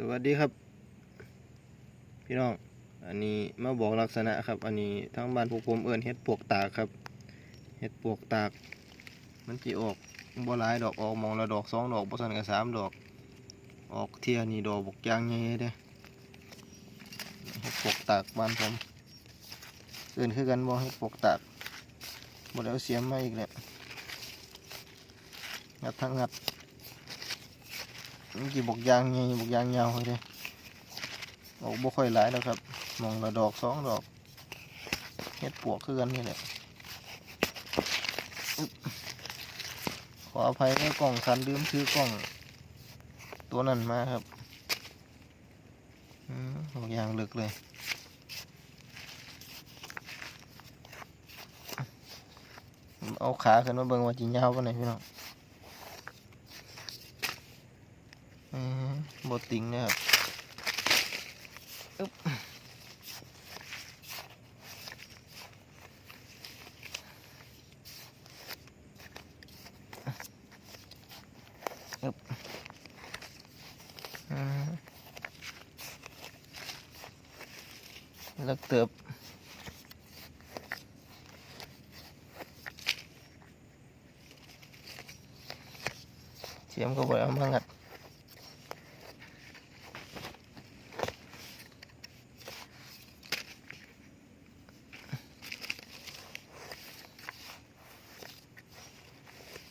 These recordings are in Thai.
สวัสดีครับ พี่น้อง อันนี้มาบอกลักษณะครับ อันนี้ทั้งบ้านพวกผมเอิ้นเฮ็ดปวกตากครับเฮ็ดปวกตาก มันสิออกบ่หลายดอกออกมองละดอกสองดอกบ่ซั่นก็สามดอก ออกเที่ยนี่ดอกบกยางใหญ่เด้เฮ็ดปวกตากบ้านผมเอิ้นคือกันบ่เฮ็ดปวกตากบ่ได้เอาเสียมมาอีกแล้วงัดทั้งงัด มันกี่บกยางไงบกยางยาวเลยเด้ออกบ่ค่อยหลายแล้วครับมองละดอกสองดอกเฮ็ดปวกคือกันนี่แหละขออภัยในกล่องคันลืมซื้อกล่อง ตัวนั้นมาครับอืมบกยางลึกเลยเอาขาขึ้นมาเบิ่งว่าจียาวปานไหนพี่น้อง อืม บดติงนะครับอึ๊บอึ๊บอืมเลิกเติบเสียมก็บ่ได้เอามางัด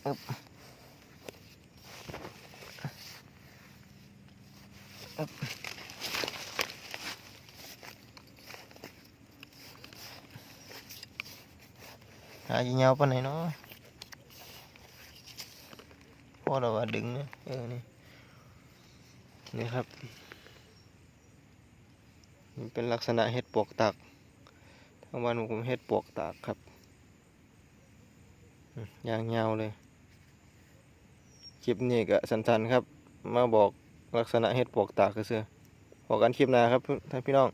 หายีเงาปานไหนเนาะพอเราว่าดึงนะเออนี่นี่ครับมันเป็นลักษณะเห็ดปวกตากทางบ้านผมเห็ดปวกตากครับอืมยางยาวเลย คลิปนี้ก็สั้นๆครับ มาบอกลักษณะเห็ดปวกตาคือเสือบอกกันคลิปหน้าครับท่านพี่น้อง